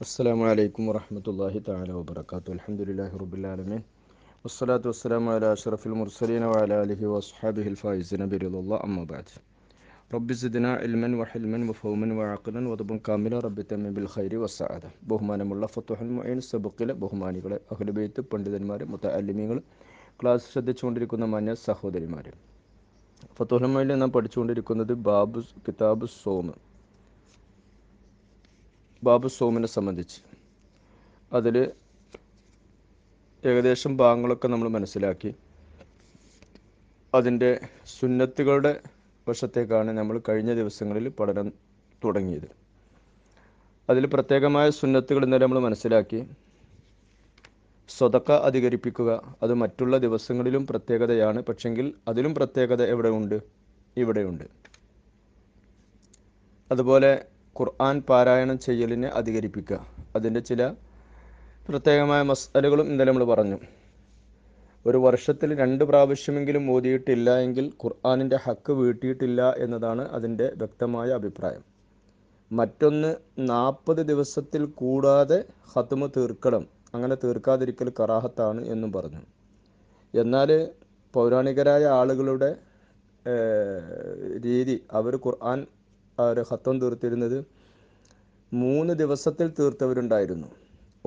അസ്സാം വലൈക്കും വറഹമത്തല്ലാഹി താല വാബർക്കാത്തു അലഹമുല്ലാഹി റബുലാലമീൻ വസ്സലാത്തു വസ്സലാം അല അഷറഫുൽ മുർസലീൻ വാല അലഹി വസ്ഹാബിഹി ഫായിസ് നബിറുല്ല അമ്മബാദ് റബ്ബി സിദിന ഇൽമൻ വഹിൽമൻ വഫൗമൻ വഴക്കനൻ വതുബും കാമില റബ്ബി തമ്മി ബിൽ ഖൈരി വസാദ ബഹുമാനമുള്ള ഫത്തുഹൽ മൊയ്ൻ സബുക്കിലെ ബഹുമാനികളെ അഹ്ലബെയ്ത്ത് പണ്ഡിതന്മാർ മുത്ത അലിമികൾ ക്ലാസ് ശ്രദ്ധിച്ചുകൊണ്ടിരിക്കുന്ന മാന്യ സഹോദരിമാർ ഫത്തുഹൽ മൊയ്നിൽ നാം പഠിച്ചുകൊണ്ടിരിക്കുന്നത് ബാബു കിതാബ് സോമ് ബാബു സോമിനെ സംബന്ധിച്ച്. അതിൽ ഏകദേശം ഭാഗങ്ങളൊക്കെ നമ്മൾ മനസ്സിലാക്കി. അതിന്റെ സുന്നത്തുകളുടെ വശത്തേക്കാണ് നമ്മൾ കഴിഞ്ഞ ദിവസങ്ങളിൽ പഠനം തുടങ്ങിയത്. അതിൽ പ്രത്യേകമായ സുന്നത്തുകൾ ഇന്നലെ നമ്മൾ മനസ്സിലാക്കി. സ്വതക്ക അധികരിപ്പിക്കുക അത് മറ്റുള്ള ദിവസങ്ങളിലും പ്രത്യേകതയാണ്. പക്ഷെങ്കിൽ അതിലും പ്രത്യേകത എവിടെ ഉണ്ട്? ഇവിടെയുണ്ട് അതുപോലെ ഖുർആൻ പാരായണം ചെയ്യലിനെ അധികരിപ്പിക്കുക. അതിന്റെ ചില പ്രത്യേകമായ മസാലകളും ഇന്നലെ നമ്മൾ പറഞ്ഞു. ഒരു വർഷത്തിൽ രണ്ട് പ്രാവശ്യമെങ്കിലും ഓതിയിട്ടില്ല എങ്കിൽ ഖുർആാനിന്റെ ഹക്ക് വീട്ടിയിട്ടില്ല എന്നതാണ് അതിന്റെ വ്യക്തമായ അഭിപ്രായം. മറ്റൊന്ന് നാൽപ്പത് ദിവസത്തിൽ കൂടാതെ ഹത്തുമ തീർക്കണം. അങ്ങനെ തീർക്കാതിരിക്കൽ കറാഹത്താണ് എന്നും പറഞ്ഞു. എന്നാൽ പൗരാണികരായ ആളുകളുടെ രീതി അവർ ഖുർആൻ അവർ ഹത്തം തീർത്തിരുന്നത് മൂന്ന് ദിവസത്തിൽ തീർത്തവരുണ്ടായിരുന്നു.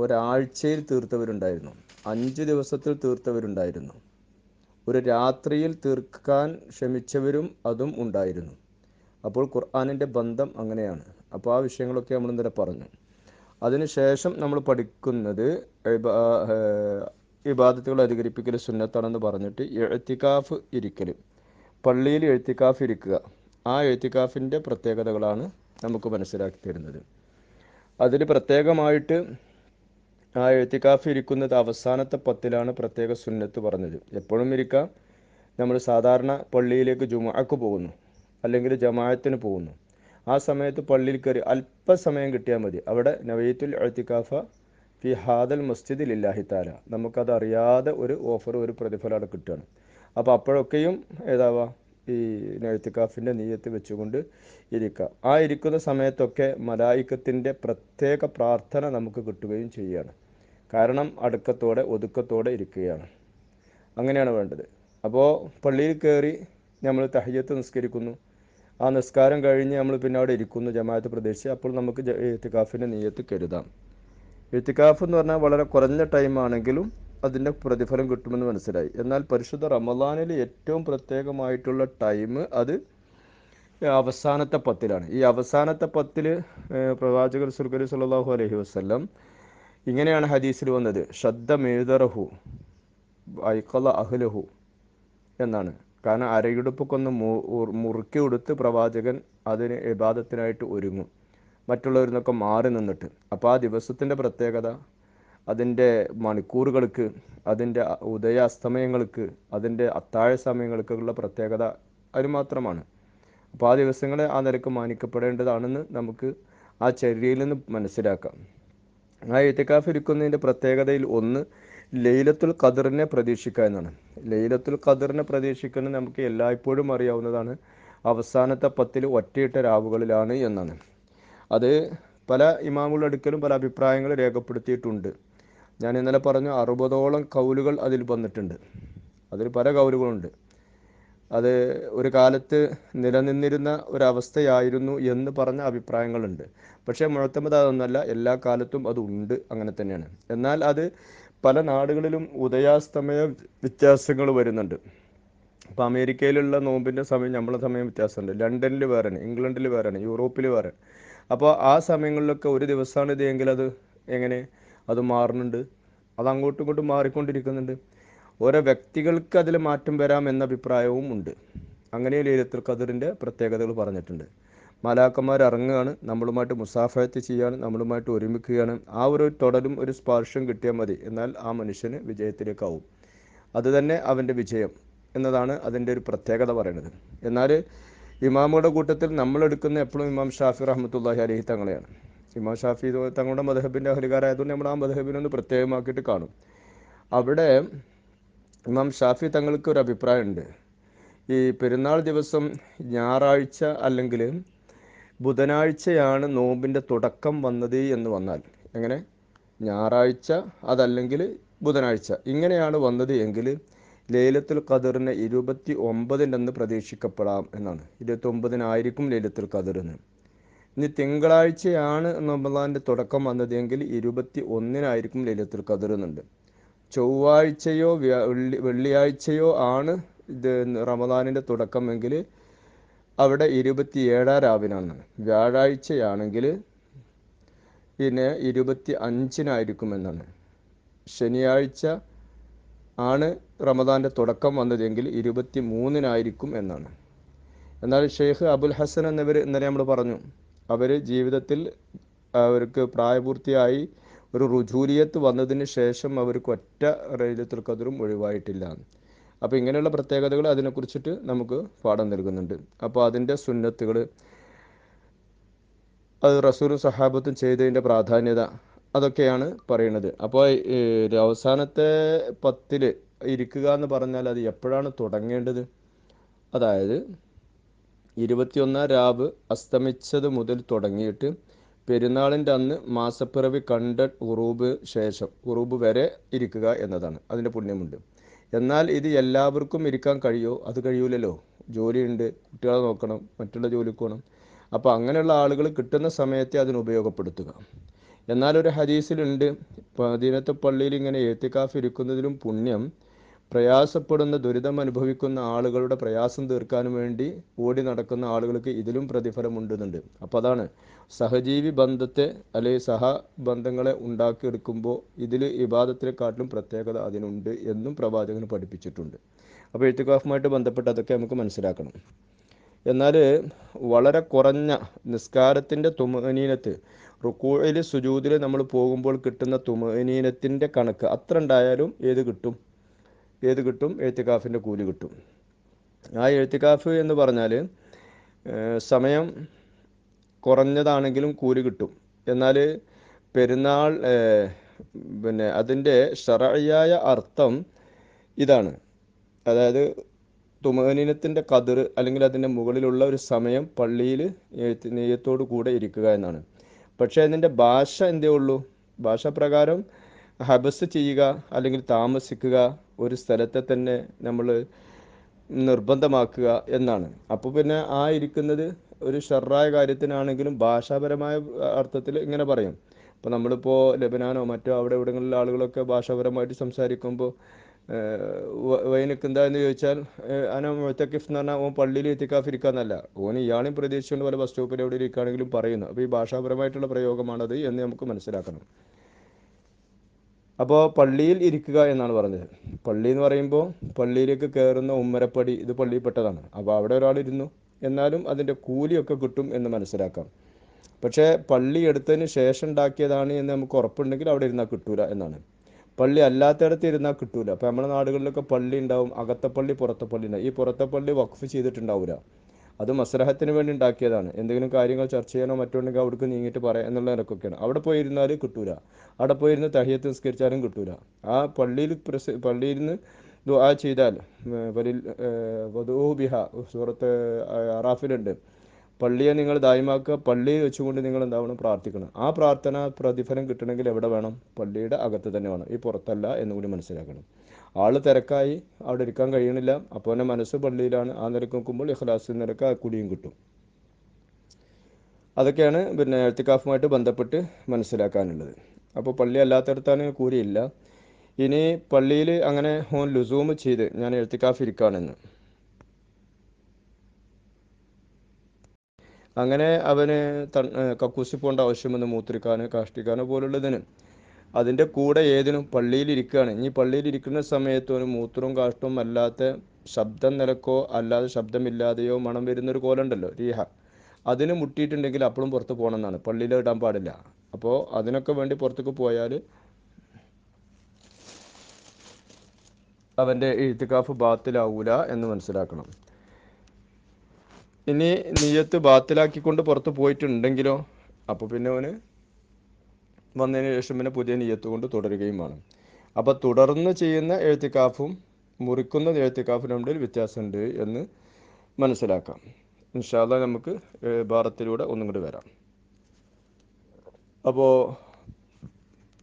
ഒരാഴ്ചയിൽ തീർത്തവരുണ്ടായിരുന്നു. അഞ്ച് ദിവസത്തിൽ തീർത്തവരുണ്ടായിരുന്നു. ഒരു രാത്രിയിൽ തീർക്കാൻ ശ്രമിച്ചവരും അതും ഉണ്ടായിരുന്നു. അപ്പോൾ ഖുർആാനിന്റെ ബന്ധം അങ്ങനെയാണ്. അപ്പോൾ ആ വിഷയങ്ങളൊക്കെ നമ്മൾ ഇന്നലെ പറഞ്ഞു. അതിനുശേഷം നമ്മൾ പഠിക്കുന്നത് ഇബാദത്തുകൾ അധികരിപ്പിക്കൽ സുന്നത്താണെന്ന് പറഞ്ഞിട്ട് എഴുത്തിക്കാഫ് ഇരിക്കൽ. പള്ളിയിൽ എഴുത്തിക്കാഫ് ഇരിക്കുക. ആ എഴുത്തിക്കാഫിന്റെ പ്രത്യേകതകളാണ് നമുക്ക് മനസ്സിലാക്കി തരുന്നത്. അതിൽ പ്രത്യേകമായിട്ട് ആ എഴുത്തിക്കാഫ് ഇരിക്കുന്നത് അവസാനത്തെ പത്തിലാണ് പ്രത്യേക സുന്നത്ത് പറഞ്ഞത്. എപ്പോഴും ഇരിക്കാം. നമ്മൾ സാധാരണ പള്ളിയിലേക്ക് ജുമാക്ക് പോകുന്നു. അല്ലെങ്കിൽ ജമാഅത്തിന് പോകുന്നു. ആ സമയത്ത് പള്ളിയിൽ കയറി അല്പസമയം കിട്ടിയാൽ മതി. അവിടെ നവീത്തുൽ എഴുത്തിക്കാഫ ഫി ഹാദൽ മസ്ജിദിൽ ഇല്ലാഹി താല നമുക്കത് അറിയാതെ ഒരു ഓഫർ ഒരു പ്രതിഫലം അവിടെ കിട്ടുകയാണ്. അപ്പോൾ അപ്പോഴൊക്കെയും ഏതാവാ? ഈ എഴുത്തിക്കാഫിന്റെ നീയത്ത് വെച്ചുകൊണ്ട് ഇരിക്കുക. ആ ഇരിക്കുന്ന സമയത്തൊക്കെ മലായിക്കത്തിന്റെ പ്രത്യേക പ്രാർത്ഥന നമുക്ക് കിട്ടുകയും ചെയ്യുകയാണ്. കാരണം അടുക്കത്തോടെ ഒതുക്കത്തോടെ ഇരിക്കുകയാണ്. അങ്ങനെയാണ് വേണ്ടത്. അപ്പോൾ പള്ളിയിൽ കയറി നമ്മൾ തഹയ്യത്ത് നിസ്കരിക്കുന്നു. ആ നിസ്കാരം കഴിഞ്ഞ് നമ്മൾ പിന്നെ അവിടെ ഇരിക്കുന്നു ജമാഅത്ത് പ്രദേശിച്ച്. അപ്പോൾ നമുക്ക് ഇത്തിക്കാഫിന്റെ നീയത്ത് കരുതാം. ഇത്തിക്കാഫ് എന്ന് പറഞ്ഞാൽ വളരെ കുറഞ്ഞ ടൈം ആണെങ്കിലും അതിന്റെ പ്രതിഫലം കിട്ടുമെന്ന് മനസ്സിലായി. എന്നാൽ പരിശുദ്ധ റമദാനിൽ ഏറ്റവും പ്രത്യേകമായിട്ടുള്ള ടൈം അത് അവസാനത്തെ പത്തിലാണ്. ഈ അവസാനത്തെ പത്തിൽ പ്രവാചകർ സുൽഖലി സല്ലാഹു അലഹി വസ്ല്ലം ഇങ്ങനെയാണ് ഹദീസിൽ വന്നത്. ഷദ്ദ മേദറഹു ഐക്കല അഹ്ലഹു എന്നാണ്. കാരണം അരയിടുപ്പൊക്കൊന്ന് മുറുക്കി കൊടുത്ത് പ്രവാചകൻ അതിന് ഇബാദത്തിനായിട്ട് ഒരുങ്ങും. മറ്റുള്ളവരിൽ നിന്നൊക്കെ മാറി നിന്നിട്ട്. അപ്പോൾ ആ ദിവസത്തിന്റെ പ്രത്യേകത? അതിന്റെ മണിക്കൂറുകൾക്ക് അതിന്റെ ഉദയ അസ്തമയങ്ങൾക്ക് അതിന്റെ അത്താഴ സമയങ്ങൾക്കുള്ള പ്രത്യേകത അത് മാത്രമാണ്. അപ്പോൾ ആ ദിവസങ്ങളെ ആ നിലയ്ക്ക് മാനിക്കപ്പെടേണ്ടതാണെന്ന് നമുക്ക് ആ ചര്യയിൽ നിന്ന് മനസ്സിലാക്കാം. ആ എത്തിക്കാഫ് ഇരിക്കുന്നതിന്റെ പ്രത്യേകതയിൽ ഒന്ന് ലൈലത്തുൽ ഖദറിനെ പ്രതീക്ഷിക്കുക എന്നാണ്. ലൈലത്തുൽ ഖദറിനെ പ്രതീക്ഷിക്കുന്നത് നമുക്ക് എല്ലായ്പ്പോഴും അറിയാവുന്നതാണ് അവസാനത്തെ പത്തിൽ ഒറ്റയിട്ട രാവുകളിലാണ് എന്നാണ്. അത് പല ഇമാമുകളുടെ അടുക്കലും പല അഭിപ്രായങ്ങൾ രേഖപ്പെടുത്തിയിട്ടുണ്ട്. ഞാൻ ഇന്നലെ പറഞ്ഞു അറുപതോളം കൗലുകൾ അതിൽ വന്നിട്ടുണ്ട്. അതിൽ പല കൗലുകളുണ്ട്. അത് ഒരു കാലത്ത് നിലനിന്നിരുന്ന ഒരവസ്ഥയായിരുന്നു എന്ന് പറഞ്ഞ അഭിപ്രായങ്ങളുണ്ട്. പക്ഷേ മുഴത്തമത് അതൊന്നല്ല എല്ലാ കാലത്തും അത് ഉണ്ട് അങ്ങനെ തന്നെയാണ്. എന്നാൽ അത് പല നാടുകളിലും ഉദയാസ്തമയ വ്യത്യാസങ്ങൾ വരുന്നുണ്ട്. അപ്പോൾ അമേരിക്കയിലുള്ള നോമ്പിന്റെ സമയം നമ്മളെ സമയം വ്യത്യാസമുണ്ട്. ലണ്ടനിൽ വേറെയാണ് ഇംഗ്ലണ്ടിൽ വേറെയാണ് യൂറോപ്പിൽ വേറെ. അപ്പോൾ ആ സമയങ്ങളിലൊക്കെ ഒരു ദിവസമാണ് ഇത് എങ്കിൽ അത് എങ്ങനെ? അത് മാറുന്നുണ്ട്. അത് അങ്ങോട്ടും ഇങ്ങോട്ടും മാറിക്കൊണ്ടിരിക്കുന്നുണ്ട്. ഓരോ വ്യക്തികൾക്ക് അതിൽ മാറ്റം വരാം എന്ന അഭിപ്രായവും ഉണ്ട്. അങ്ങനെ ലീലത്തുൽ ഖദറിന്റെ പ്രത്യേകതകൾ പറഞ്ഞിട്ടുണ്ട്. മാലാക്കന്മാർ ഇറങ്ങുകയാണ് നമ്മളുമായിട്ട് മുസാഫയത്ത് ചെയ്യാണ് നമ്മളുമായിട്ട് ഒരുമിക്കുകയാണ്. ആ ഒരു തുടരും ഒരു സ്പർശം കിട്ടിയാൽ മതി. എന്നാൽ ആ മനുഷ്യന് വിജയത്തിലേക്കാവും. അത് തന്നെ അവന്റെ വിജയം എന്നതാണ് അതിന്റെ ഒരു പ്രത്യേകത പറയുന്നത്. എന്നാൽ ഇമാമുടെ കൂട്ടത്തിൽ നമ്മളെടുക്കുന്ന എപ്പോഴും ഇമാം ഷാഫി റഹമത്തുല്ലാഹി അലഹി തങ്ങളെയാണ്. ഇമാം ഷാഫി തങ്ങളുടെ മദഹബിന്റെ അഹലുകാരായതുകൊണ്ട് നമ്മൾ ആ മധഹബിനൊന്ന് പ്രത്യേകമാക്കിയിട്ട് കാണും. അവിടെ ഇമാം ഷാഫി തങ്ങൾക്ക് ഒരു അഭിപ്രായമുണ്ട്. ഈ പെരുന്നാൾ ദിവസം ഞായറാഴ്ച അല്ലെങ്കിൽ ബുധനാഴ്ചയാണ് നോമ്പിന്റെ തുടക്കം വന്നത് എന്ന് വന്നാൽ എങ്ങനെ? ഞായറാഴ്ച അതല്ലെങ്കിൽ ബുധനാഴ്ച. ഇങ്ങനെയാണ് വന്നത് എങ്കിൽ ലൈലത്തുൽ ഖദറിന് ഇരുപത്തി ഒമ്പതിന്റെ അന്ന് പ്രതീക്ഷിക്കപ്പെടാം എന്നാണ്. ഇരുപത്തി ഒമ്പതിനായിരിക്കും ലൈലത്തുൽ ഖദർ എന്ന് ഇനി തിങ്കളാഴ്ചയാണ് റമദാന്റെ തുടക്കം വന്നതെങ്കിൽ ഇരുപത്തി ഒന്നിനായിരിക്കും ലൈലത്തുൽ ഖദർ എന്നുണ്ട്. ചൊവ്വാഴ്ചയോ വെള്ളി വെള്ളിയാഴ്ചയോ ആണ് ഇത് റമദാനിന്റെ തുടക്കമെങ്കിൽ അവിടെ ഇരുപത്തി ഏഴാം രാവിനാണ്. വ്യാഴാഴ്ചയാണെങ്കിൽ പിന്നെ ഇരുപത്തി അഞ്ചിനായിരിക്കും എന്നാണ്. ശനിയാഴ്ച ആണ് റമദാന്റെ തുടക്കം വന്നതെങ്കിൽ ഇരുപത്തി മൂന്നിനായിരിക്കും എന്നാണ്. എന്നാൽ ഷെയ്ഖ് അബുൽ ഹസൻ എന്നിവർ ഇന്നലെ നമ്മൾ പറഞ്ഞു അവർ ജീവിതത്തിൽ അവർക്ക് പ്രായപൂർത്തിയായി ഒരു റുജൂലിയത്ത് വന്നതിന് ശേഷം അവർക്ക് ഒറ്റ റൈലത്തുൽ ഖദറും ഒഴിവായിട്ടില്ല. അപ്പോൾ ഇങ്ങനെയുള്ള പ്രത്യേകതകൾ അതിനെക്കുറിച്ചിട്ട് നമുക്ക് പാഠം നൽകുന്നുണ്ട്. അപ്പോൾ അതിന്റെ സുന്നത്തുകൾ അത് റസൂലും സഹാബത്തും ചെയ്തതിന്റെ പ്രാധാന്യത അതൊക്കെയാണ് പറയുന്നത്. അപ്പോൾ അവസാനത്തെ പത്തിൽ ഇരിക്കുക എന്ന് പറഞ്ഞാൽ അത് എപ്പോഴാണ് തുടങ്ങേണ്ടത്? അതായത് ഇരുപത്തിയൊന്നാം രാവ് അസ്തമിച്ചത് മുതൽ തുടങ്ങിയിട്ട് പെരുന്നാളിന്റെ അന്ന് മാസപ്പിറവി കണ്ട ഉറൂബ് ശേഷം ഉറൂബ് വരെ ഇരിക്കുക എന്നതാണ്. അതിന്റെ പുണ്യമുണ്ട്. എന്നാൽ ഇത് എല്ലാവർക്കും ഇരിക്കാൻ കഴിയുമോ അത് കഴിയൂലല്ലോ. ജോലിയുണ്ട് കുട്ടികളെ നോക്കണം മറ്റുള്ള ജോലിക്ക് പോകണം. അപ്പോൾ അങ്ങനെയുള്ള ആളുകൾ കിട്ടുന്ന സമയത്തെ അതിന് ഉപയോഗപ്പെടുത്തുക. എന്നാൽ ഒരു ഹദീസിലുണ്ട് പതിനത്തെ പള്ളിയിൽ ഇങ്ങനെ ഏത്തിക്കാഫ് ഇരിക്കുന്നതിലും പുണ്യം പ്രയാസപ്പെടുന്ന ദുരിതം അനുഭവിക്കുന്ന ആളുകളുടെ പ്രയാസം തീർക്കാൻ വേണ്ടി ഓടി നടക്കുന്ന ആളുകൾക്ക് ഇതിലും പ്രതിഫലമുണ്ടെന്നുണ്ട്. അപ്പോൾ അതാണ് സഹജീവി ബന്ധത്തെ അല്ലെങ്കിൽ സഹബന്ധങ്ങളെ ഉണ്ടാക്കിയെടുക്കുമ്പോൾ ഇതിൽ ഇബാദത്തിനെക്കാട്ടിലും പ്രത്യേകത അതിനുണ്ട് എന്നും പ്രവാചകൻ പഠിപ്പിച്ചിട്ടുണ്ട്. അപ്പോൾ എഴുത്തുകാഫുമായിട്ട് ബന്ധപ്പെട്ട് അതൊക്കെ നമുക്ക് മനസ്സിലാക്കണം. എന്നാൽ വളരെ കുറഞ്ഞ നിസ്കാരത്തിന്റെ തുമനീനത്ത് റുക്കൂഴിൽ സുജൂതിൽ നമ്മൾ പോകുമ്പോൾ കിട്ടുന്ന തുമനീനത്തിന്റെ കണക്ക് അത്ര ഉണ്ടായാലും ഏത് കിട്ടും? ഏത് കിട്ടും? എഴുത്തിക്കാഫിന്റെ കൂലി കിട്ടും. ആ എഴുത്തിക്കാഫ് എന്ന് പറഞ്ഞാൽ സമയം കുറഞ്ഞതാണെങ്കിലും കൂലി കിട്ടും. എന്നാൽ പെരുന്നാൾ പിന്നെ അതിന്റെ ഷറയായ അർത്ഥം ഇതാണ്. അതായത് തുമനീനത്തിന്റെ കതിർ അല്ലെങ്കിൽ അതിന്റെ മുകളിലുള്ള ഒരു സമയം പള്ളിയിൽ നെയ്യത്തോടു കൂടെ ഇരിക്കുക എന്നാണ്. പക്ഷേ അതിന്റെ ഭാഷ എന്തേ ഉള്ളൂ? ഭാഷ പ്രകാരം ഹബസ് ചെയ്യുക അല്ലെങ്കിൽ താമസിക്കുക ഒരു സ്ഥലത്തെ തന്നെ നമ്മൾ നിർബന്ധമാക്കുക എന്നാണ്. അപ്പോൾ പിന്നെ ആ ഇരിക്കുന്നത് ഒരു ഷർറായ കാര്യത്തിനാണെങ്കിലും ഭാഷാപരമായ അർത്ഥത്തിൽ ഇങ്ങനെ പറയും. അപ്പോൾ നമ്മളിപ്പോൾ ലബനാനോ മറ്റോ അവിടെ ഇവിടങ്ങളിലെ ആളുകളൊക്കെ ഭാഷാപരമായിട്ട് സംസാരിക്കുമ്പോൾ വൈനക്കെന്താ എന്ന് ചോദിച്ചാൽ അന മുത്തക്കിഫ് എന്ന് പറഞ്ഞാൽ ഓൻ പള്ളിയിൽ എത്തിക്കാഫിരിക്കാന്നല്ല ഓൻ ഇയാളെയും പ്രതീക്ഷിച്ചുകൊണ്ട് പല ബസ് സ്റ്റോപ്പിൽ എവിടെ ഇരിക്കുകയാണെങ്കിലും പറയുന്നു. അപ്പോൾ ഈ ഭാഷാപരമായിട്ടുള്ള പ്രയോഗമാണത് എന്ന് നമുക്ക് മനസ്സിലാക്കണം. അപ്പോൾ പള്ളിയിൽ ഇരിക്കുക എന്നാണ് പറഞ്ഞത്. പള്ളി എന്ന് പറയുമ്പോൾ പള്ളിയിലേക്ക് കയറുന്ന ഉമ്മരപ്പടി ഇത് പള്ളിയിൽപ്പെട്ടതാണ്. അപ്പോൾ അവിടെ ഒരാൾ ഇരുന്നു. എന്നാലും അതിന്റെ കൂലിയൊക്കെ കിട്ടും എന്ന് മനസ്സിലാക്കാം. പക്ഷേ പള്ളി എടുത്തതിന് ശേഷം ഉണ്ടാക്കിയതാണ് എന്ന് നമുക്ക് ഉറപ്പുണ്ടെങ്കിൽ അവിടെ ഇരുന്നാൽ കിട്ടൂല എന്നാണ്. പള്ളി അല്ലാത്തയിടത്ത് ഇരുന്നാൽ കിട്ടൂല. അപ്പോൾ നമ്മുടെ നാടുകളിലൊക്കെ പള്ളി ഉണ്ടാവും. അകത്തെ പള്ളി പുറത്തെ പള്ളി ഉണ്ടാവും. ഈ പുറത്തെ പള്ളി വഖഫ് ചെയ്തിട്ടുണ്ടാവില്ല അത് മസ്ലഹത്തിന് വേണ്ടി ഉണ്ടാക്കിയതാണ്. എന്തെങ്കിലും കാര്യങ്ങൾ ചർച്ച ചെയ്യാനോ മറ്റുണ്ടെങ്കിൽ അവിടേക്ക് നീങ്ങിയിട്ട് പറയാം എന്നുള്ള നിലക്കൊക്കെയാണ്. അവിടെ പോയിരുന്നാൽ കിട്ടൂല. അവിടെ പോയിരുന്ന് തഹിയത്ത് നിസ്കരിച്ചാലും കിട്ടൂല. ആ പള്ളിയിൽ പ്രസ പള്ളിയിൽ നിന്ന് ദുആ ചെയ്താൽ വലിൽ വധൂബിഹ സൂറത്ത് അറാഫിലുണ്ട്. പള്ളിയെ നിങ്ങൾ ദായമാക്കുക. പള്ളിയിൽ വെച്ചുകൊണ്ട് നിങ്ങൾ എന്താവണം? പ്രാർത്ഥിക്കണം. ആ പ്രാർത്ഥന പ്രതിഫലം കിട്ടണമെങ്കിൽ എവിടെ വേണം? പള്ളിയുടെ അകത്ത് തന്നെ വേണം. ഈ പുറത്തല്ല എന്നുകൂടി മനസ്സിലാക്കണം. ആൾ തിരക്കായി അവിടെ ഇരിക്കാൻ കഴിയണില്ല. അപ്പോൾ തന്നെ മനസ്സ് പള്ളിയിലാണ്. ആ നിരക്ക് നോക്കുമ്പോൾ ഇഖ്ലാസ് നിരക്ക് ആ കുടിയും കിട്ടും. അതൊക്കെയാണ് പിന്നെ എഴുത്തിക്കാഫുമായിട്ട് ബന്ധപ്പെട്ട് മനസ്സിലാക്കാനുള്ളത്. അപ്പോൾ പള്ളി അല്ലാത്തടത്താണ് കൂരിയില്ല. ഇനി പള്ളിയിൽ അങ്ങനെ ഹോൻ ലുസൂം ചെയ്ത് ഞാൻ എഴുത്തിക്കാഫ് ഇരിക്കുകയാണെന്ന് അങ്ങനെ അവന് കക്കൂസി പോകേണ്ട ആവശ്യമൊന്നും മൂത്രിക്കാനോ കാഷ്ടിക്കാനോ പോലുള്ളതിന് അതിന്റെ കൂടെ ഏതിനും പള്ളിയിൽ ഇരിക്കുകയാണ്. ഇനി പള്ളിയിൽ ഇരിക്കുന്ന സമയത്ത് ഒരു മൂത്രവും കാഷ്ടവും അല്ലാത്ത ശബ്ദം നിലക്കോ അല്ലാതെ ശബ്ദമില്ലാതെയോ മണം വരുന്നൊരു കോലുണ്ടല്ലോ രീഹ. അതിന് മുട്ടിയിട്ടുണ്ടെങ്കിൽ അപ്പോഴും പുറത്ത് പോകണമെന്നാണ്. പള്ളിയിൽ ഇടാൻ പാടില്ല. അപ്പോൾ അതിനൊക്കെ വേണ്ടി പുറത്തേക്ക് പോയാൽ അവന്റെ എഴുത്തുകാഫ് ബാത്തിലാവൂല എന്ന് മനസ്സിലാക്കണം. ഇനി നീയത്ത് ബാത്തിലാക്കിക്കൊണ്ട് പുറത്ത് പോയിട്ടുണ്ടെങ്കിലോ? അപ്പോൾ പിന്നെ അവന് വന്നതിന് ശേഷം പിന്നെ പുതിയ നീയത്ത് കൊണ്ട് തുടരുകയും വേണം അപ്പോൾ തുടർന്ന് ചെയ്യുന്ന എഴുത്തിക്കാഫും മുറിക്കുന്ന എഴുത്തിക്കാഫും തമ്മിൽ വ്യത്യാസമുണ്ട് എന്ന് മനസ്സിലാക്കാം. ഇൻഷാല്ല നമുക്ക് ഭാരത്തിലൂടെ ഒന്നും കൂടി വരാം. അപ്പോൾ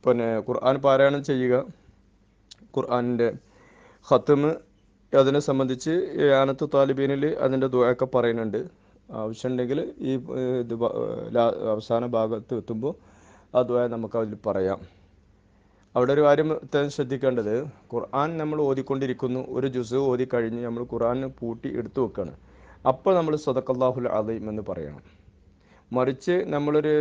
പിന്നെ ഖുർആൻ പാരായണം ചെയ്യുക. ഖുർആനിന്റെ ഹത്തുമ് അതിനെ സംബന്ധിച്ച് ആനത്ത് താലിബീനിൽ അതിന്റെ ദുആക്കെ പറയുന്നുണ്ട്. ആവശ്യമുണ്ടെങ്കിൽ ഈ അവസാന ഭാഗത്ത് എത്തുമ്പോൾ ദുആ നമുക്ക് അതിൽ പറയാം. അവിടെ ഒരു കാര്യം ശ്രദ്ധിക്കേണ്ടത് ഖുർആൻ നമ്മൾ ഓതിക്കൊണ്ടിരിക്കുന്നു ഒരു ജുസ് ഓതി കഴിഞ്ഞ് നമ്മൾ ഖുർആൻ പൂട്ടി എടുത്തു വെക്കുകയാണ് അപ്പോൾ നമ്മൾ സദക്കല്ലാഹുൽ അലീം എന്ന് പറയണം. മറിച്ച് നമ്മളൊരു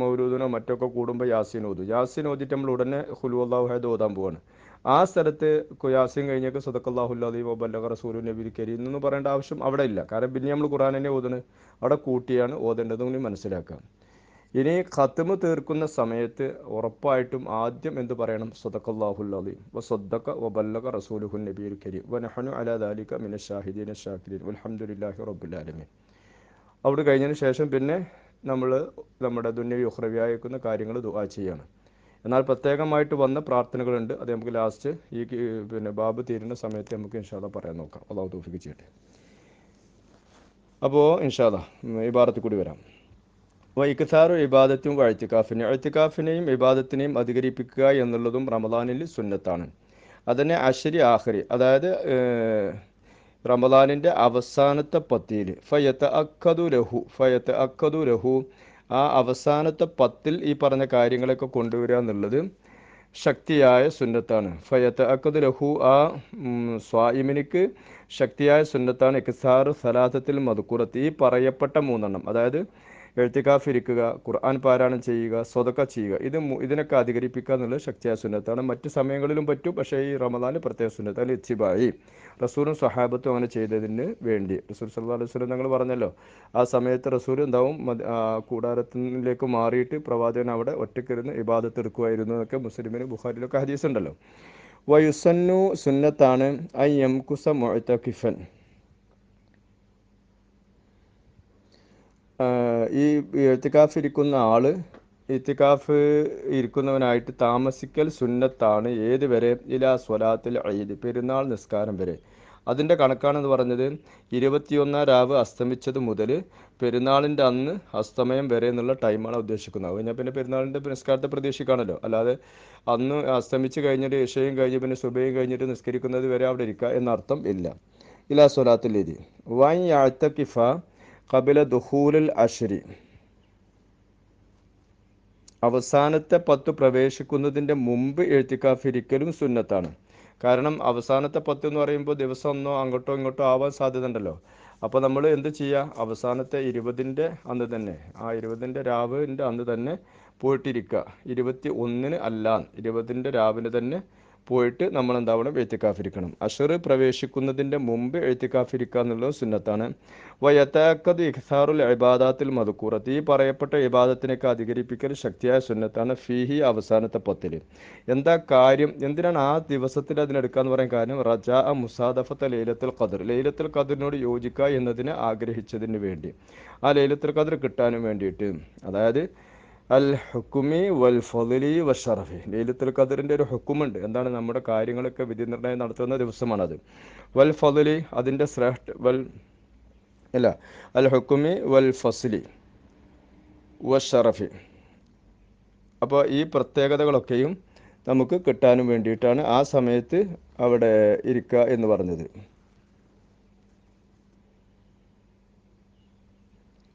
മൗരൂദിനോ മറ്റൊക്കെ കൂടുമ്പോൾ യാസീൻ ഓതു. യാസീൻ ഓതിയിട്ട് നമ്മൾ ഉടനെ ഹുലു ഹുലുവല്ലാഹുഹദ് ഓതാൻ പോവാണ്. ആ സ്ഥലത്ത് യാസീൻ കഴിഞ്ഞൊക്കെ അലീം വബല്ലഖ റസൂലു നബി കരീം എന്ന് പറയേണ്ട ആവശ്യം അവിടെ ഇല്ല. കാരണം പിന്നെ നമ്മൾ തന്നെ ഓതുന്നത്. അവിടെ കൂട്ടിയാണ് ഓതേണ്ടതെന്ന് മനസ്സിലാക്കുക. മനസ്സിലാക്കാം ഇനി ഖത്തുമ് തീർക്കുന്ന സമയത്ത് ഉറപ്പായിട്ടും ആദ്യം എന്ത് പറയണം? നഹ്നു അലാ ദാലിക വൽഹംദുലില്ലാഹി ആലമീൻ. അവിടെ കഴിഞ്ഞതിന് ശേഷം പിന്നെ നമ്മൾ നമ്മുടെ ദുന്യവി കാര്യങ്ങൾ ദുആ ചെയ്യാണ്. എന്നാൽ പ്രത്യേകമായിട്ട് വന്ന പ്രാർത്ഥനകളുണ്ട്. അത് നമുക്ക് ലാസ്റ്റ് ഈ പിന്നെ ബാബ് തീരുന്ന സമയത്ത് നമുക്ക് ഇൻഷാല്ല പറയാൻ നോക്കാം. അള്ളാഹു തോഫിക്ക് ചെയ്യട്ടെ. അപ്പോൾ ഇൻഷാല്ല ഭാരത്തിൽ കൂടി വരാം. വൈക്കസാറു ഇബാദത്തും വഴത്തിക്കാഫിനെ എഴുത്തിക്കാഫിനെയും ഇബാദത്തിനെയും അധികരിപ്പിക്കുക എന്നുള്ളതും റമദാനിൽ സുന്നത്താണ്. അതിനെ അശ്വരി ആഹരി അതായത് റമദാനിന്റെ അവസാനത്തെ പത്തിയിൽ ഫയത്ത് അക്കതു ലഹു ഫയത്ത് അക്കതു ലഹു ആ അവസാനത്തെ പത്തിൽ ഈ പറഞ്ഞ കാര്യങ്ങളൊക്കെ കൊണ്ടുവരിക എന്നുള്ളത് ശക്തിയായ സുന്നത്താണ്. ഫയത്ത് അക്കത് ലഹു ആ സ്വായിമിനിക്ക് ശക്തിയായ സുന്നത്താണ് എക്സാറ് സലാസത്തിൽ മധുക്കുറത്ത് ഈ പറയപ്പെട്ട മൂന്നെണ്ണം അതായത് എഴുത്തിക്കാഫ് ഇരിക്കുക ഖുർആൻ പാരായണം ചെയ്യുക സ്വതക്ക ചെയ്യുക. ഇത് ഇതിനൊക്കെ അധികരിപ്പിക്കുക എന്നുള്ളത് ശക്തിയായ സുന്നത്താണ്. മറ്റ് സമയങ്ങളിലും പറ്റും പക്ഷേ ഈ റമദാന് പ്രത്യേക സുന്നത്താണ് ഇച്ചിബായി റസൂലും സഹാബത്തും അങ്ങനെ ചെയ്തതിന് വേണ്ടി. റസൂർ സല്ലാ അലൈഹി സ്വലം ഞങ്ങൾ പറഞ്ഞല്ലോ ആ സമയത്ത് റസൂൽ എന്താവും? കൂടാരത്തിലേക്ക് മാറിയിട്ട് പ്രവാചകൻ അവിടെ ഒറ്റക്കിരുന്ന് ഇബാദത്ത് എടുക്കുമായിരുന്നു എന്നൊക്കെ മുസ്ലിമിന് ബുഹാരിലൊക്കെ ഹദീസ് ഉണ്ടല്ലോ വയുസന്നു സുന്നത്താണ് ഐ എം കുസ മൊഴത്തക്കിഫൻ ഈ എഴുത്തിക്കാഫ് ഇരിക്കുന്ന ആൾ ഇത്തിക്കാഫ് ഇരിക്കുന്നവനായിട്ട് താമസിക്കൽ സുന്നത്താണ്. ഏത് വരെ? ഇലാ സ്വലാത്തിൽ ഈദ് പെരുന്നാൾ നിസ്കാരം വരെ. അതിന്റെ കണക്കാണെന്ന് പറഞ്ഞത് ഇരുപത്തിയൊന്നാം രാവ് അസ്തമിച്ചത് മുതൽ പെരുന്നാളിന്റെ അന്ന് അസ്തമയം വരെ എന്നുള്ള ടൈമാണ് ഉദ്ദേശിക്കുന്നത്. അത് കഴിഞ്ഞാൽ പിന്നെ പെരുന്നാളിന്റെ നിസ്കാരത്തെ പ്രതീക്ഷിക്കുകയാണല്ലോ. അല്ലാതെ അന്ന് അസ്തമിച്ച് കഴിഞ്ഞിട്ട് ഇഷയും കഴിഞ്ഞ് പിന്നെ സുബയും കഴിഞ്ഞിട്ട് നിസ്കരിക്കുന്നത് വരെ അവിടെ ഇരിക്കുക എന്നർത്ഥം ഇല്ല. ഇലാ സ്വലാത്തിൽ രീതി വൈ ആഴ്ത്തക്കിഫ കപില ദുഹൂലുൽ അഷരി അവസാനത്തെ പത്ത് പ്രവേശിക്കുന്നതിന്റെ മുമ്പ് എഴുത്തിക്കാഫിരിക്കലും സുന്നത്താണ്. കാരണം അവസാനത്തെ പത്ത് എന്ന് പറയുമ്പോൾ ദിവസം ഒന്നോ അങ്ങോട്ടോ ഇങ്ങോട്ടോ ആവാൻ സാധ്യത ഉണ്ടല്ലോ അപ്പോൾ നമ്മൾ എന്ത് ചെയ്യുക? അവസാനത്തെ ഇരുപതിന്റെ അന്ന് തന്നെ ആ ഇരുപതിന്റെ രാവിന്റെ അന്ന് തന്നെ പോയിട്ടിരിക്കുക. ഇരുപത്തി ഒന്നിന് അല്ല ഇരുപതിന്റെ രാവിലെ തന്നെ പോയിട്ട് നമ്മൾ എന്താവണം എഴുത്തിക്കാഫിരിക്കണം. അഷർ പ്രവേശിക്കുന്നതിന്റെ മുമ്പ് എഴുത്തിക്കാഫിരിക്കുക എന്നുള്ളത് സുന്നത്താണ്. വയത്താക്കത് ഇഖ്സാറുൽ ഇബാദാത്തിൽ മധുക്കൂറത്ത് ഈ പറയപ്പെട്ട ഇബാദത്തിനൊക്കെ അധികരിപ്പിക്കൽ ശക്തിയായ സുന്നത്താണ് ഫീഹി അവസാനത്തെ പത്തിൽ എന്താ കാര്യം? എന്തിനാണ് ആ ദിവസത്തിൽ അതിനെടുക്കാന്ന് പറയാൻ കാരണം റജ മുസാദഫത്ത് ലൈലത്തുൽ ഖദർ. ലൈലത്തുൽ ഖദറിനോട് യോജിക്കുക എന്നതിനെ ആഗ്രഹിച്ചതിന് വേണ്ടി. ആ ലൈലത്തുൽ ഖദർ കിട്ടാനും വേണ്ടിയിട്ട്. അതായത് അൽ ഹുക്കുമി വൽ ഫലി വഷറഫി ലൈലത്തുൽ ഖദറിന്റെ ഒരു ഹുക്കുമുണ്ട്. എന്താണ് നമ്മുടെ കാര്യങ്ങളൊക്കെ വിധി നിർണയം നടത്തുന്ന ദിവസമാണത്. വൽ ഫലി അതിന്റെ ശ്രേഷ്ഠ വൽ അല്ല അൽ ഹുക്കുമി വൽ ഫസ്ലി വഷറഫി അപ്പോൾ ഈ പ്രത്യേകതകളൊക്കെയും നമുക്ക് കിട്ടാനും വേണ്ടിയിട്ടാണ് ആ സമയത്ത് അവിടെ ഇരിക്കുക എന്ന് പറഞ്ഞത്.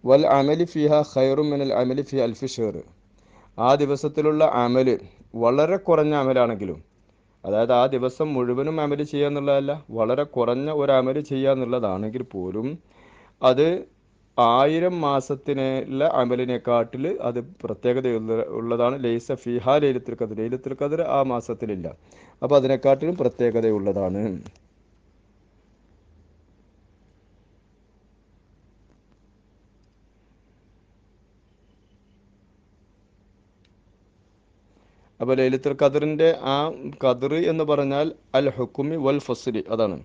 വൽ അമലി ഫിഹ ഖൈറു മിനൽ അമലി ഫി അൽഫി ഷെയർ ആ ദിവസത്തിലുള്ള അമൽ വളരെ കുറഞ്ഞ അമലാണെങ്കിലും അതായത് ആ ദിവസം മുഴുവനും അമൽ ചെയ്യുക എന്നുള്ളതല്ല വളരെ കുറഞ്ഞ ഒരു അമൽ ചെയ്യുക എന്നുള്ളതാണെങ്കിൽ പോലും അത് ആയിരം മാസത്തിനുള്ള അമലിനെക്കാട്ടിൽ അത് പ്രത്യേകത ഉള്ളതാണ്. ലൈസ ഫിഹ ലൈലത്തിൽ കതിർ ലൈലത്തിൽ കതിർ ആ മാസത്തിലില്ല. അപ്പോൾ അതിനെക്കാട്ടിലും പ്രത്യേകതയുള്ളതാണ് അപ്പോൾ ലൈലത്തുൽ ഖദറിന്റെ ആ ഖദർ എന്ന് പറഞ്ഞാൽ അൽ ഹുക്കുമി വൽ ഫസ്ലി അതാണ്.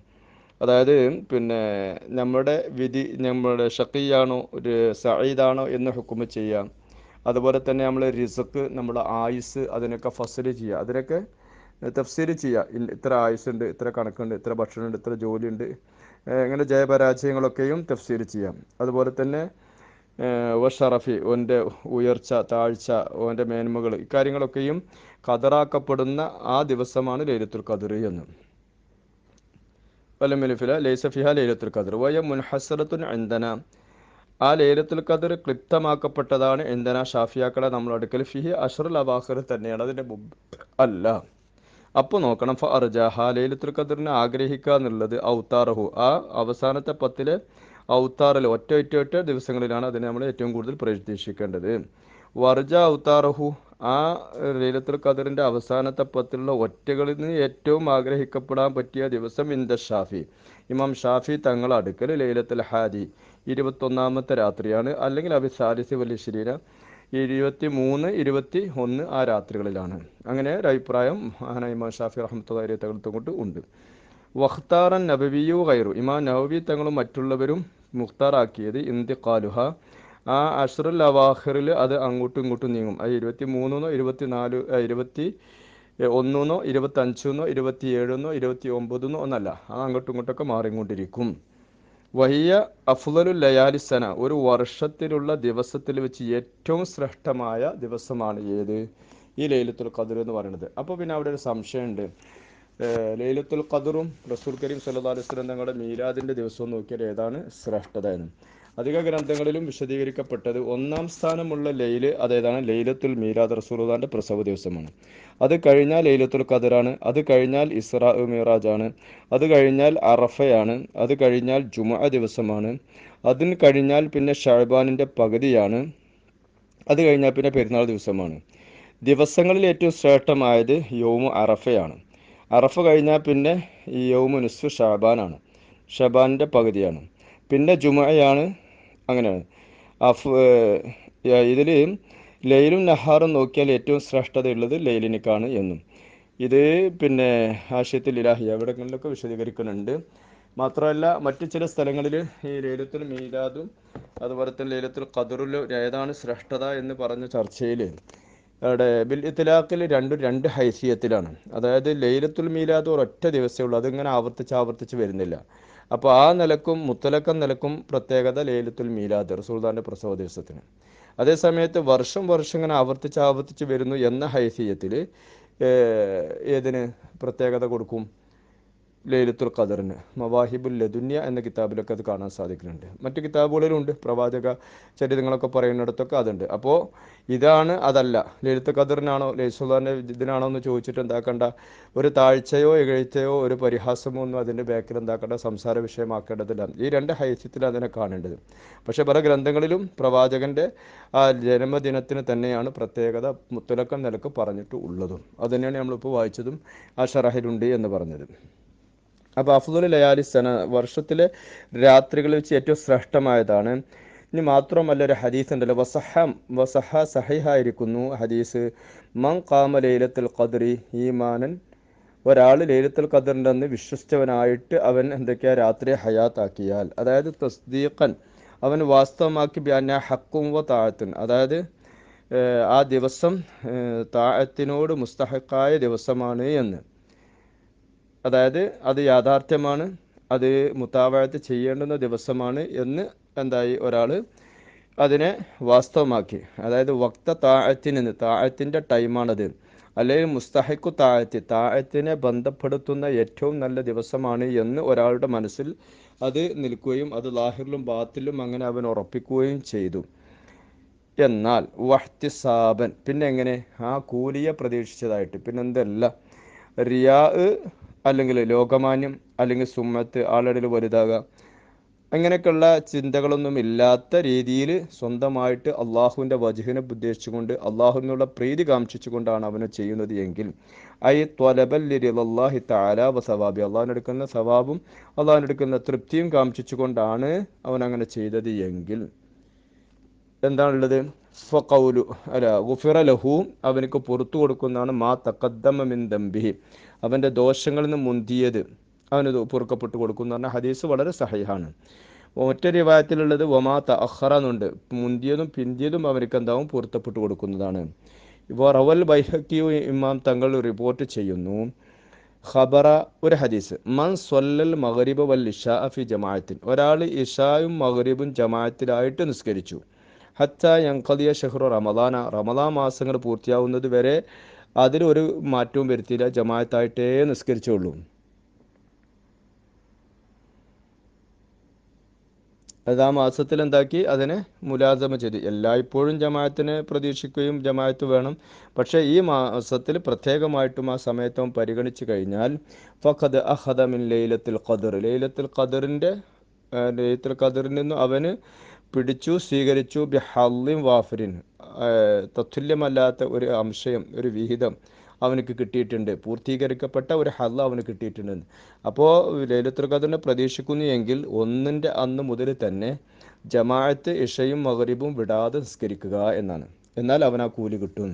അതായത് പിന്നെ നമ്മുടെ വിധി നമ്മുടെ ഷക്കിയാണോ ഒരു സഈദാണോ എന്ന് ഹുക്കുമ ചെയ്യാം. അതുപോലെ തന്നെ നമ്മൾ റിസക്ക് നമ്മുടെ ആയുസ് അതിനൊക്കെ ഫസൽ ചെയ്യുക അതിനൊക്കെ തഫ്സീൽ ചെയ്യുക ഇത്ര ആയുസ്സുണ്ട് ഇത്ര കണക്കുണ്ട് ഇത്ര ഭക്ഷണമുണ്ട് ഇത്ര ജോലിയുണ്ട് ഇങ്ങനെ ജയപരാജയങ്ങളൊക്കെയും തഫ്സീൽ ചെയ്യാം. അതുപോലെ തന്നെ വഷറഫി ഓന്റെ ഉയർച്ച താഴ്ച ഓന്റെ മേന്മകൾ ഇക്കാര്യങ്ങളൊക്കെയും കതറാക്കപ്പെടുന്ന ആ ദിവസമാണ് ലൈലത്തുൽ ഖദർ എന്ന്. വലമിലിഫില ലൈസഫിഹ ലൈലത്തുൽ ഖദർ. വയ മുൻഹസറത്തുൻ അന്തന ആ ലൈലത്തുൽ ഖദർ ക്ലിപ്തമാക്കപ്പെട്ടതാണ് എന്തന ഷാഫിയാക്കളെ നമ്മൾ അടുക്കൽ. ഫിഹി അഷറുൽ അവാഖർ തന്നെയാണ് അതിന്റെ അല്ല. അപ്പോൾ നോക്കണം ഫ അർജാഹ ലൈലത്തുൽ ഖദറിനെ ആഗ്രഹിക്കുക എന്നുള്ളത് ഔത്താറഹു ആ അവസാനത്തെ പത്തിലെ ഔത്താറിൽ ഒറ്റ ഒറ്റ ഒറ്റ ദിവസങ്ങളിലാണ് അതിനെ നമ്മൾ ഏറ്റവും കൂടുതൽ പ്രതീക്ഷിക്കേണ്ടത്. വർജ ഔത്താറഹു ആ ലീലത്തുൽ ഖദറിന്റെ അവസാനത്തെ പത്തിലുള്ള ഒറ്റകളിൽ നിന്ന് ഏറ്റവും ആഗ്രഹിക്കപ്പെടാൻ പറ്റിയ ദിവസം ഇന്ദ ഷാഫി. ഇമാം ഷാഫി തങ്ങൾ അടുക്കൽ ലൈലത്തുൽ ഹാദി ഇരുപത്തൊന്നാമത്തെ രാത്രിയാണ്. അല്ലെങ്കിൽ അബി സാലിസി വലിയ ശരീര ഇരുപത്തി മൂന്ന് ഇരുപത്തി ഒന്ന് ആ രാത്രികളിലാണ്. അങ്ങനെ ഒരു അഭിപ്രായം മഹാന ഇമാം ഷാഫി അഹമ്മദ് തകർത്തുകൊണ്ട് ഉണ്ട് വഖ്താറൻ നബവിയു ഗൈറു ഇമാം നബവി തങ്ങളും മറ്റുള്ളവരും മുഖ്താറാക്കിയത് ഇന്തിഖാലുഹ. ആ അഷ്റുൽ അവാഹിറിൽ അത് അങ്ങോട്ടും ഇങ്ങോട്ടും നീങ്ങും. അത് ഇരുപത്തി മൂന്നോ ഇരുപത്തി നാല് ഇരുപത്തി ഒന്നെന്നോ ഇരുപത്തഞ്ചെന്നോ ഇരുപത്തി ഏഴെന്നോ ഇരുപത്തി ഒമ്പതെന്നോ ഒന്നല്ല. അത് അങ്ങോട്ടും ഇങ്ങോട്ടൊക്കെ മാറിക്കൊണ്ടിരിക്കും. വഹിയ അഫ്ലലു ലയാലിസന ഒരു വർഷത്തിലുള്ള ദിവസത്തിൽ വെച്ച് ഏറ്റവും ശ്രേഷ്ഠമായ ദിവസമാണ് ഏത്? ഈ ലൈലത്തുൽ ഖദർ എന്ന് പറയുന്നത്. അപ്പോൾ പിന്നെ അവിടെ ഒരു സംശയമുണ്ട്. ലൈലത്തുൽ ഖദറും റസൂൽ കരീം അലൈഹി വസല്ലം തങ്ങളുടെ മീലാദിന്റെ ദിവസവും നോക്കിയാൽ ഏതാണ്? ശ്രേഷ്ഠത എന്ന്. അധിക ഗ്രന്ഥങ്ങളിലും വിശദീകരിക്കപ്പെട്ടത് ഒന്നാം സ്ഥാനമുള്ള ലൈൽ അതേതാണ് ലൈലത്തുൽ മീരാദ് റസൂലുള്ളാന്റെ പ്രസവ ദിവസമാണ്. അത് കഴിഞ്ഞാൽ ലൈലത്തുൽ ഖദറാണ് അത് കഴിഞ്ഞാൽ ഇസ്രാ മീറാജാണ് അത് കഴിഞ്ഞാൽ അറഫയാണ് അത് കഴിഞ്ഞാൽ ജുമ ദിവസമാണ് അതിന് കഴിഞ്ഞാൽ പിന്നെ ഷാബാനിന്റെ പകുതിയാണ് അത് കഴിഞ്ഞാൽ പിന്നെ പെരുന്നാൾ ദിവസമാണ്. ദിവസങ്ങളിൽ ഏറ്റവും ശ്രേഷ്ഠമായത് യോമു അറഫയാണ്. അറഫ കഴിഞ്ഞാൽ പിന്നെ ഈ യൗമു നുസ്ഫു ഷാബാനാണ്. ഷബാനിന്റെ പകുതിയാണ്. പിന്നെ ജുമയാണ് അങ്ങനെയാണ്. അഫ് ഇതിൽ ലൈലും നഹാറും നോക്കിയാൽ ഏറ്റവും ശ്രേഷ്ഠതയുള്ളത് ലൈലിനിക്കാണ് എന്നും. ഇത് പിന്നെ ആശയത്തിൽ ഇലാഹി എവിടെങ്ങളിലൊക്കെ വിശദീകരിക്കുന്നുണ്ട്. മാത്രമല്ല മറ്റു ചില സ്ഥലങ്ങളിൽ ഈ ലൈലത്തുൽ മീലാദും അതുപോലെ തന്നെ ലൈലത്തുൽ ഖദറിലും ഏതാണ് ശ്രേഷ്ഠത എന്ന് പറഞ്ഞ ചർച്ചയിൽ അവിടെ ബിൽ ഇത്തലാഖിൽ രണ്ട് രണ്ട് ഹൈസിയത്തിലാണ്. അതായത് ലൈലത്തുൽ മീലാദ് ഒരൊറ്റ ദിവസമേ ഉള്ളൂ അതിങ്ങനെ ആവർത്തിച്ച് ആവർത്തിച്ച് വരുന്നില്ല. അപ്പോൾ ആ നിലക്കും മുത്തലക്കം നിലക്കും പ്രത്യേകത ലൈലത്തുൽ മീലാദ് റസൂൽദാന്റെ പ്രസവ ദിവസത്തിന്. അതേസമയത്ത് വർഷം വർഷം ഇങ്ങനെ ആവർത്തിച്ച് ആവർത്തിച്ച് വരുന്നു എന്ന ഹൈസിയത്തിൽ ഏതിന് പ്രത്യേകത കൊടുക്കും? ലൈലത്തുൽ ഖദറിന് മവാഹിബുൽ ലദുന്യ എന്ന കിതാബിലൊക്കെ അത് കാണാൻ സാധിക്കുന്നുണ്ട്. മറ്റു കിതാബുകളിലുണ്ട് പ്രവാചക ചരിതങ്ങളൊക്കെ പറയുന്നിടത്തൊക്കെ അതുണ്ട്. അപ്പോൾ ഇതാണ് അതല്ല ലൈലത്തുൽ ഖദറിനാണോ ലൈസുല്ലാന്റെ ഇതിനാണോ എന്ന് ചോദിച്ചിട്ട് എന്താക്കണ്ട? ഒരു താഴ്ചയോ എഴുത്തയോ ഒരു പരിഹാസമോ ഒന്നും അതിന്റെ ബാക്കിൽ എന്താക്കേണ്ട? സംസാര വിഷയമാക്കേണ്ടതില്ല. ഈ രണ്ട് ഹൈസ്യത്തിൽ അതിനെ കാണേണ്ടത്. പക്ഷേ പല ഗ്രന്ഥങ്ങളിലും പ്രവാചകന്റെ ആ ജന്മദിനത്തിന് തന്നെയാണ് പ്രത്യേകത മുത്തലക്കം നിലയ്ക്ക് പറഞ്ഞിട്ട് ഉള്ളതും. അത് തന്നെയാണ് നമ്മളിപ്പോൾ വായിച്ചതും ആ ഷറഹിലുണ്ട് എന്ന് പറഞ്ഞത്. അപ്പോൾ അഫ്ദുൽ ലയാലി സന വർഷത്തിലെ രാത്രികളിൽ വെച്ച് ഏറ്റവും ശ്രേഷ്ഠമായതാണ്. ഇനി മാത്രമല്ല ഒരു ഹദീസ് ഉണ്ടല്ലോ. വസഹ വസഹ സഹിഹായിരിക്കുന്നു ഹദീസ്. മൻ കാമ ലൈലത്തുൽ ഖദ്രി ഈമാനൻ. ഒരാൾ ലൈലത്തുൽ ഖദറിന്റെന്ന് വിശ്വസിച്ചവനായിട്ട് അവൻ എന്തൊക്കെയാ രാത്രി ഹയാത്താക്കിയാൽ. അതായത് തസ്ദീഖൻ. അവൻ വാസ്തവമാക്കി ബിയാന ഹക്കും വ താഴത്തുൻ അതായത് ആ ദിവസം താഴത്തിനോട് മുസ്തഹക്കായ ദിവസമാണ് എന്ന്. അതായത് അത് യാഥാർത്ഥ്യമാണ് അത് മുത്താവാഴത്ത് ചെയ്യേണ്ടുന്ന ദിവസമാണ് എന്ന് എന്തായി ഒരാൾ അതിനെ വാസ്തവമാക്കി. അതായത് വക്ത താഴത്തിന് താഴത്തിന്റെ ടൈമാണത്. അല്ലെങ്കിൽ മുസ്തഹിക്കു താഴത്തി താഴത്തിനെ ബന്ധപ്പെടുത്തുന്ന ഏറ്റവും നല്ല ദിവസമാണ് എന്ന് ഒരാളുടെ മനസ്സിൽ അത് നിൽക്കുകയും അത് ലാഹിറിലും ബാത്തിലും അങ്ങനെ അവൻ ഉറപ്പിക്കുകയും ചെയ്തു. എന്നാൽ വഹ്തിസാബൻ പിന്നെ എങ്ങനെ? ആ കൂലിയെ പ്രതീക്ഷിച്ചതായിട്ട്. പിന്നെന്തല്ല? റിയാ അല്ലെങ്കിൽ ലോകമാന്യം അല്ലെങ്കിൽ സുമ്മത്ത് ആളുകളിൽ വലുതാകാം. അങ്ങനെയൊക്കെയുള്ള ചിന്തകളൊന്നും ഇല്ലാത്ത രീതിയിൽ സ്വന്തമായിട്ട് അള്ളാഹുവിന്റെ വജുഹിനെ ഉദ്ദേശിച്ചുകൊണ്ട് അള്ളാഹുവിനുള്ള പ്രീതി കാംക്ഷിച്ചുകൊണ്ടാണ് അവന് ചെയ്യുന്നത് എങ്കിൽ ഐ ത്വലബല്ലി താല സവാബി. അള്ളാഹിനെടുക്കുന്ന സവാബും അള്ളാഹിനെടുക്കുന്ന തൃപ്തിയും കാംക്ഷിച്ചുകൊണ്ടാണ് അവൻ അങ്ങനെ ചെയ്തത് എങ്കിൽ എന്താണുള്ളത്? ഫൗലു അല്ല ഗുഫിറ ലഹു അവനക്ക് പുറത്തു കൊടുക്കുന്നതാണ് മാ തക്കദ്ദമിൻ ദംബിഹി. അവന്റെ ദോഷങ്ങളിൽ നിന്ന് മുന്തിയത് അവന് പൊറുക്കപ്പെട്ട് കൊടുക്കുന്ന പറഞ്ഞാൽ ഹദീസ് വളരെ സഹയാണ് ഒറ്റ റിവായത്തിലുള്ളത് ഒമാ തഹറ എന്നുണ്ട്. മുന്തിയതും പിന്തിയതും അവർക്ക് എന്താവും? പൊരുത്തപ്പെട്ട് കൊടുക്കുന്നതാണ്. ഇപ്പോൾ റവൽ ബൈഹക്കിയു ഇമാം തങ്ങൾ റിപ്പോർട്ട് ചെയ്യുന്നു. ഖബറ ഒരു ഹദീസ്. മൻ സൊല്ലൽ മഹരീബ് വൽ ഇഷാ ഫി ജമാഅത്തിൻ. ഒരാൾ ഇഷായും മഹരീബും ജമാഅത്തിലായിട്ട് നിസ്കരിച്ചു. ഹത്ത യങ്കലിയ ഷെഹ്റു റമദാന. റമദാൻ മാസങ്ങൾ പൂർത്തിയാവുന്നത് വരെ അതിലൊരു മാറ്റവും വരുത്തിയില്ല. ജമാഅത്തായിട്ടേ നിസ്കരിച്ചുള്ളൂ. അത് ആ മാസത്തിൽ എന്താക്കി? അതിനെ മുലാസമ ചെയ്ത്. എല്ലായ്പ്പോഴും ജമാഅത്തിനെ പ്രതീക്ഷിക്കുകയും ജമാഅത്ത് വേണം. പക്ഷേ ഈ മാസത്തിൽ പ്രത്യേകമായിട്ടും ആ സമയത്തും പരിഗണിച്ച് കഴിഞ്ഞാൽ ഫഖദ് അഹദമിൻ ലൈലത്തിൽ ഖദർ. ലൈലത്തിൽ ഖദറിന്റെ ലൈലത്തിൽ ഖദറിൽ നിന്നും അവന് പിടിച്ചു സ്വീകരിച്ചു ബി ഹല്ലിൻ വാഫിരിൻ തത്തുല്യമല്ലാത്ത ഒരു അംശയം ഒരു വിഹിതം അവനക്ക് കിട്ടിയിട്ടുണ്ട്. പൂർത്തീകരിക്കപ്പെട്ട ഒരു ഹല്ല അവന് കിട്ടിയിട്ടുണ്ട് അപ്പോൾ ലൈലത്തുൽ ഖദറിനെ പ്രതീക്ഷിക്കുന്നു എങ്കിൽ ഒന്നിന്റെ അന്ന് മുതൽ തന്നെ ജമാഅത്ത് ഇഷയും മഗ്രിബും വിടാതെ നിസ്കരിക്കുക എന്നാണ്. എന്നാൽ അവൻ ആ കൂലി കിട്ടും.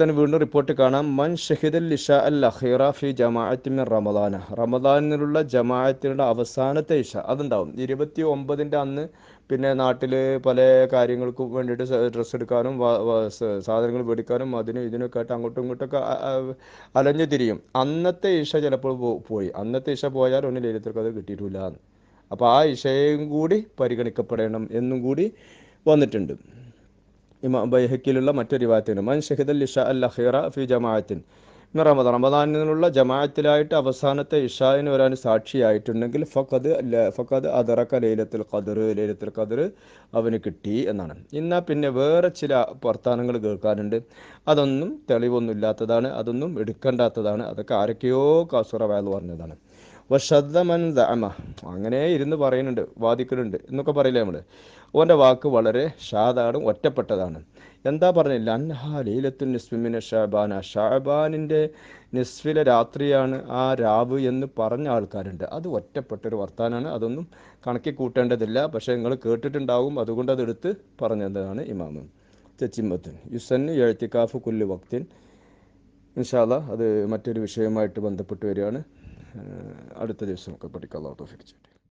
തന്നെ വീണ്ടും റിപ്പോർട്ട് കാണാം. മൻ ഷഹിദൽ ഇഷാ അൽ അഖീറ ഫി ജമാഅത്തി മിൻ റമദാന റമദാനിലുള്ള ജമാഅത്തിനുള്ള അവസാനത്തെ ഇഷ അതുണ്ടാവും. ഇരുപത്തി ഒമ്പതിന്റെ അന്ന് പിന്നെ നാട്ടിൽ പല കാര്യങ്ങൾക്കും വേണ്ടിയിട്ട് ഡ്രസ്സ് എടുക്കാനും സാധനങ്ങൾ മേടിക്കാനും അതിനും ഇതിനൊക്കെ ആയിട്ട് അങ്ങോട്ടും ഇങ്ങോട്ടൊക്കെ അലഞ്ഞു തിരിയും. അന്നത്തെ ഇഷ ചിലപ്പോൾ പോയി. അന്നത്തെ ഇഷ പോയാൽ ഒന്ന് ലൈലത്തിൽ അത് കിട്ടിയിട്ടില്ല. അപ്പോൾ ആ ഇഷയും കൂടി പരിഗണിക്കപ്പെടണം എന്നും കൂടി വന്നിട്ടുണ്ട്. ഇമാ ബൈഹക്കിലുള്ള മറ്റൊരു വാത്തിനും മൻ ഷഹിദൽ ഇഷ അൽ അഖീറ ഫി ജമാഅത്തിൻ. റമദാൻ റമദാനിലുള്ള ജമാഅത്തിലായിട്ട് അവസാനത്തെ ഇഷായിന് വരാൻ സാക്ഷിയായിട്ടുണ്ടെങ്കിൽ ഫഖദ് ഫഖദ് അദറക്ക ലൈലത്തുൽ ഖദർ ലൈലത്തുൽ ഖദർ അവന് കിട്ടി എന്നാണ്. എന്നാൽ പിന്നെ വേറെ ചില വർത്തമാനങ്ങൾ കേൾക്കാനുണ്ട്. അതൊന്നും തെളിവൊന്നും ഇല്ലാത്തതാണ് അതൊന്നും എടുക്കേണ്ടാത്തതാണ്. അതൊക്കെ ആരൊക്കെയോ കാസുറ വയൽ പറഞ്ഞതാണ്. വഷദ്ദമൻ ദഅമ. അങ്ങനെ ഇരുന്ന് പറയുന്നുണ്ട് വാദിക്കുന്നുണ്ട് എന്നൊക്കെ പറയില്ലേ നമ്മൾ ഓന്റെ വാക്ക് വളരെ ഷാദാണ് ഒറ്റപ്പെട്ടതാണ്. എന്താ പറഞ്ഞില്ല അൻഹാ ലീലത്തുൽ നിസ്മിമിന ഷാബാന. ഷാബാനിന്റെ നിസ്ഫിലെ രാത്രിയാണ് ആ രാവ് എന്ന് പറഞ്ഞ ആൾക്കാരുണ്ട്. അത് ഒറ്റപ്പെട്ടൊരു വർത്താനാണ്. അതൊന്നും കണക്കി കൂട്ടേണ്ടതില്ല. പക്ഷേ നിങ്ങൾ കേട്ടിട്ടുണ്ടാവും. അതുകൊണ്ട് അതെടുത്ത് പറഞ്ഞതാണ് ഇമാമ്. തെച്ചിമ്പത്തിൻ യുസന്ന് എഴുത്തിക്കാഫ് കുല്ലു വക്തിൻ. ഇൻഷാല്ല അത് മറ്റൊരു വിഷയവുമായിട്ട് ബന്ധപ്പെട്ട് വരികയാണ്. അടുത്ത ദിവസം ഒക്കെ പഠിക്കാൻ തോഫിക്ക്